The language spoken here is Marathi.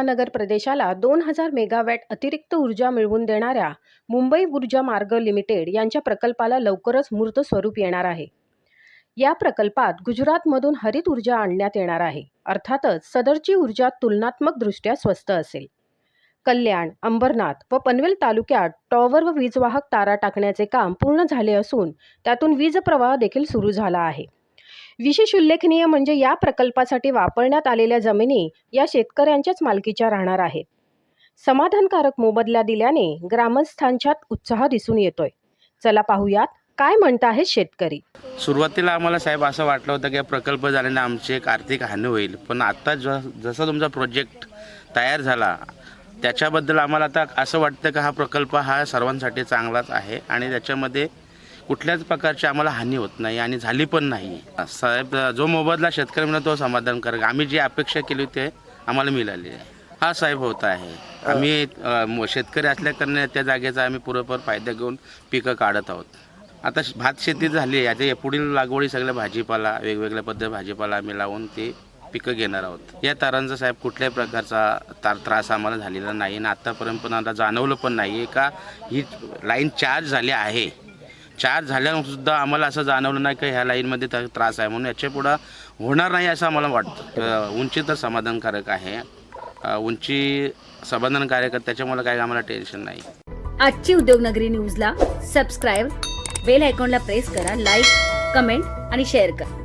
महानगर प्रदेशाला दोन हजार मेगावॅट अतिरिक्त ऊर्जा मिळवून देणाऱ्या मुंबई ऊर्जा मार्ग लिमिटेड यांच्या प्रकल्पाला लवकरच मूर्त स्वरूप येणार आहे. या प्रकल्पात गुजरातमधून हरित ऊर्जा आणण्यात येणार आहे. अर्थातच सदरची ऊर्जा तुलनात्मकदृष्ट्या स्वस्त असेल. कल्याण अंबरनाथ व पनवेल तालुक्यात टॉवर व वीजवाहक तारा टाकण्याचे काम पूर्ण झाले असून त्यातून वीज प्रवाह देखील सुरू झाला आहे. विशेष उल्लेखनीय म्हणजे या प्रकल्पासाठी वापरण्यात आलेल्या जमिनी या शेतकऱ्यांच्याच मालकीच्या राहणार आहेत. समाधानकारक मोबदला दिल्याने ग्रामस्थांच्यात उत्साह दिसून येतोय. चला पाहूयात काय म्हणत आहेत शेतकरी. सुरुवातीला आम्हाला साहेब असं वाटलं होतं की हा प्रकल्प झाल्याने आमची एक आर्थिक हानी होईल. पण आता ज जसा तुमचा प्रोजेक्ट तयार झाला त्याच्याबद्दल आम्हाला आता असं वाटतं की हा प्रकल्प हा सर्वांसाठी चांगलाच आहे आणि त्याच्यामध्ये कुठल्याच प्रकारची आम्हाला हानी होत नाही आणि झाली पण नाही. साहेब जो मोबदला शेतकरी मिळतो तो समाधानकारक आम्ही जी अपेक्षा केली होती ते आम्हाला मिळाली आहे. हा साहेब होत आहे. आम्ही शेतकरी असल्याकारणे त्या जागेचा आम्ही पुरेपूर फायदा घेऊन पिकं काढत आहोत. आता श- भात शेती झाली आहे. आता पुढील लागवडी सगळ्या भाजीपाला वेगवेगळ्या पद्धत भाजीपाला आम्ही लावून ते पिकं घेणार आहोत. या तारांचा साहेब कुठल्याही प्रकारचा तार त्रास आम्हाला झालेला नाही. आणि आत्तापर्यंत पण आता जाणवलं पण नाही आहे का ही लाईन चार्ज झाली आहे. चार्ज झाल्यानं सुद्धा आम्हाला असं जाणवलं नाही की ह्या लाईनमध्ये त्रास आहे म्हणून याच्या पुढं होणार नाही असं आम्हाला वाटतं. उंची तर समाधानकारक आहे. उंची समाधानकारक त्याच्यामुळे काही आम्हाला टेन्शन नाही. आजची उद्योगनगरी न्यूजला सबस्क्राईब बेल आयकॉनला प्रेस करा लाईक कमेंट आणि शेअर करा.